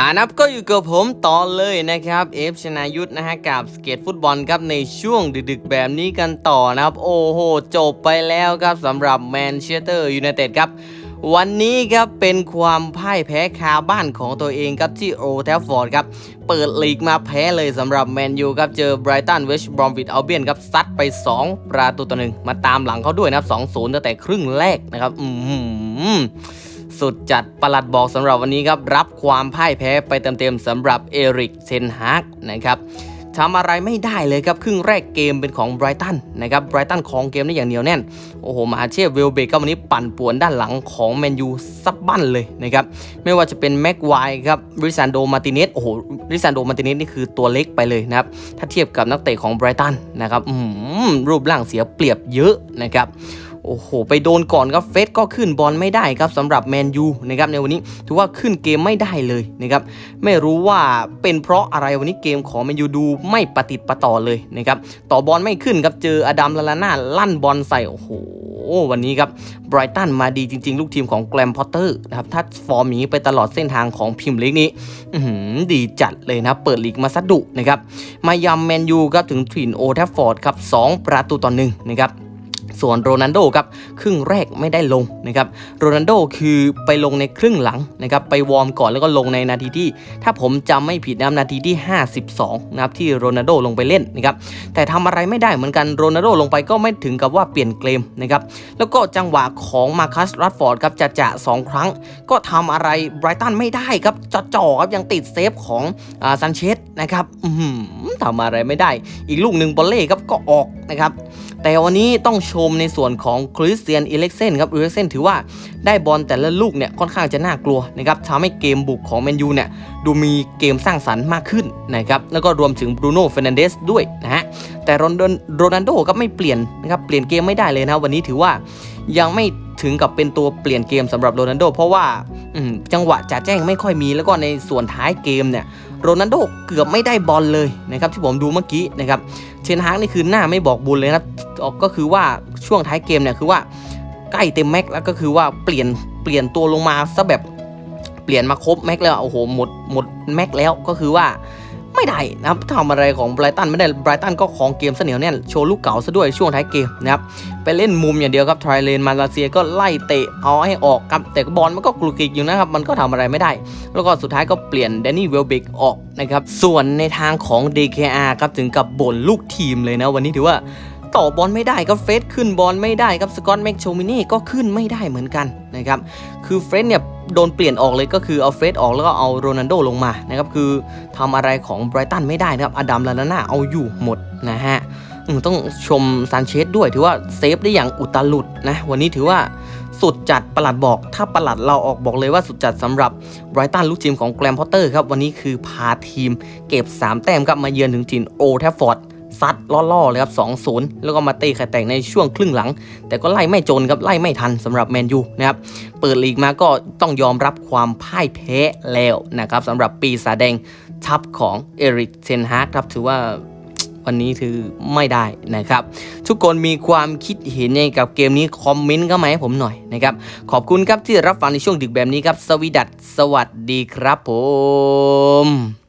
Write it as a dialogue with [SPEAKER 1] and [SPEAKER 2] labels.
[SPEAKER 1] อานับก็อยู่กับผมต่อเลยนะครับเอฟชนายุทธนะฮะกับสเก็ตฟุตบอลครับในช่วงดึกๆแบบนี้กันต่อนะครับ โอ้โห จบไปแล้วครับสำหรับแมนเชสเตอร์ยูไนเต็ดครับ วันนี้ครับเป็นความพ่ายแพ้คาบ้านของตัวเองครับที่โอแทฟฟอร์ดครับ เปิดลีกมาแพ้เลยสำหรับแมนยูครับ เจอไบรตันเวชบรอมวิดอัลเบียนครับซัดไป 2 ประตูต่อหนึ่งมาตามหลังเขาด้วยนะครับ2-0ตั้งแต่ครึ่งแรกนะครับ อืม สุดจัดประหลัดบอกสำหรับวันนี้ครับ รับความพ่ายแพ้ไปเต็มๆสำหรับเอริกเซนฮากนะครับทำอะไรไม่ได้เลยครับ ครึ่งแรกเกมเป็นของไบรตันนะครับไบรตันของเกมได้อย่างเหนียวแน่น โอ้โห มาเชฟเวลเบกก็วันนี้ปั่นป่วนด้านหลังของแมนยูซับบั้นเลยนะครับ ไม่ว่าจะเป็นแม็กไวครับริซานโดมาติเนสโอ้โหริซานโดมาติเนสนี่คือตัวเล็กไปเลยนะครับ ถ้าเทียบกับนักเตะของไบรตันนะครับอืมรูปร่างเสียเปรียบเยอะนะครับ โอ้โห ไปโดนก่อนครับเฟสก็ขึ้นบอลไม่ได้ครับสำหรับแมนยูนะครับในวันนี้ถือว่าขึ้นเกมไม่ได้เลยนะครับไม่รู้ว่าเป็นเพราะอะไรวันนี้เกมของแมนยูดูไม่ปฏิดประต่อเลยนะครับต่อบอลไม่ขึ้นครับเจออดัมลาลาน่าลั่นบอลใส่โอ้โหวันนี้ครับไบรตันมาดีจริง ๆ ลูกทีมของแกรมพอตเตอร์นะครับถ้าฟอร์มนี้ไปตลอดเส้นทางของพิมพ์ลีกนี้ดีจัดเลยนะเปิดลีกมาสะดุนะครับมายำแมนยูครับถึงถิ่นโอแทฟฟอร์ดครับสองประตูต่อหนึ่งนะครับ ส่วนโรนัลโดครับครึ่งแรกไม่ได้ลงนะครับโรนัลโดคือไปลงในครึ่งหลังนะครับไปวอร์มก่อนแล้วก็ลงในนาทีที่ ถ้าผมจำไม่ผิดนับนาทีที่ 52นะครับที่โรนัลโดลงไปเล่นนะครับแต่ทำอะไรไม่ได้เหมือนกันโรนัลโดลงไปก็ไม่ถึงกับว่าเปลี่ยนเกมนะครับแล้วก็จังหวะของมาคัสรัตฟอร์ดครับจะจะสองครั้ง ก็ทำอะไรไบรตันไม่ได้ครับจจ่อครับยังติดเซฟของซันเชสนะครับทำอะไรไม่ได้ อีกลูกหนึ่งบอลเล่ครับก็ออกนะครับ แต่วันนี้ต้องชมในส่วนของคริสเตียนอิเล็กเซนครับอิเล็กเซนถือว่าได้บอลแต่ละลูกเนี่ยค่อนข้างจะน่ากลัวนะครับทำให้เกมบุกของแมนยูเนี่ยดูมีเกมสร้างสรรค์มากขึ้นนะครับแล้วก็รวมถึงบรูโน่เฟรนันเดสด้วยนะฮะแต่โรนลโรนัลโดก็ไม่เปลี่ยนนะครับเปลี่ยนเกมไม่ได้เลยนะวันนี้ถือว่ายังไม่ถึงกับเป็นตัวเปลี่ยนเกมสำหรับโรนัลโด เพราะว่าจังหวะจะแจ้งไม่ค่อยมีแล้วก็ในส่วนท้ายเกมเนี่ยโรนัลโดเกือบไม่ได้บอลเลยนะครับที่ผมดูเมื่อกี้นะครับ เชนฮากนี่คือหน้าไม่บอกบุญเลยนะก็คือว่าช่วงท้ายเกมเนี่ยคือว่าใกล้เต็มแม็กแล้วก็คือว่าเปลี่ยนเปลี่ยนตัวลงมาซะแบบเปลี่ยนมาครบแม็กแล้วโอ้โหหมดหมดแม็กแล้วก็คือว่า ไม่ได้นะครับทำอะไรของไบรตันไม่ได้ไบรตันก็ของเกมเสนียวแน่นโชว์ลูกเก๋าซะด้วยช่วงท้ายเกมนะครับไปเล่นมุมอย่างเดียวครับทรายเลนมาเลเซียก็ไล่เตะเอาให้ออกครับแต่บอลมันก็กลุกกิกอยู่นะครับมันก็ทำอะไรไม่ได้ แล้วก็สุดท้ายก็เปลี่ยนแดนนี่เวลเบกออกนะครับส่วนในทางของ DKR ครับถึงกับบ่นลูกทีมเลยนะวันนี้ถือว่าต่อบอลไม่ได้ครับเฟสขึ้นบอลไม่ได้ครับสกอตแม็กโชมินี่ก็ขึ้นไม่ได้เหมือนกันนะครับคือเฟสเนี่ย โดนเปลี่ยนออกเลยก็คือเอาเฟสออกแล้วก็เอาโรนัลโดลงมานะครับคือทำอะไรของไบรตันไม่ได้นะครับอดัมลานาน่าเอาอยู่หมดนะฮะต้องชมซานเชสด้วยถือว่าเซฟได้อย่างอุตลุดนะวันนี้ถือว่าสุดจัดประหลัดบอก ถ้าประหลัดเราออกบอกเลยว่าสุดจัดสำหรับไบรตันลูกทีมของแกรมพอตเตอร์ครับวันนี้คือพาทีมเก็บ 3 แต้มครับมาเยือนถึงถิ่นโอแทฟฟอร์ด ซัดล่อๆเลยครับ 2-0 แล้วก็มาเตะไข่แตกในช่วงครึ่งหลัง แต่ก็ไล่ไม่จนครับไล่ไม่ทันสำหรับแมนยูนะครับเปิดลีกมาก็ต้องยอมรับความพ่ายแพ้แล้วนะครับสำหรับปีศาจแดงทัพของเอริกเซนฮากครับถือว่าวันนี้ถือไม่ได้นะครับ ทุกคนมีความคิดเห็นยังไงกับเกมนี้ คอมเมนต์เข้ามาให้ผมหน่อยนะครับ ขอบคุณครับที่รับฟังในช่วงดึกแบบนี้ครับ สวีดัสสวัสดีครับผม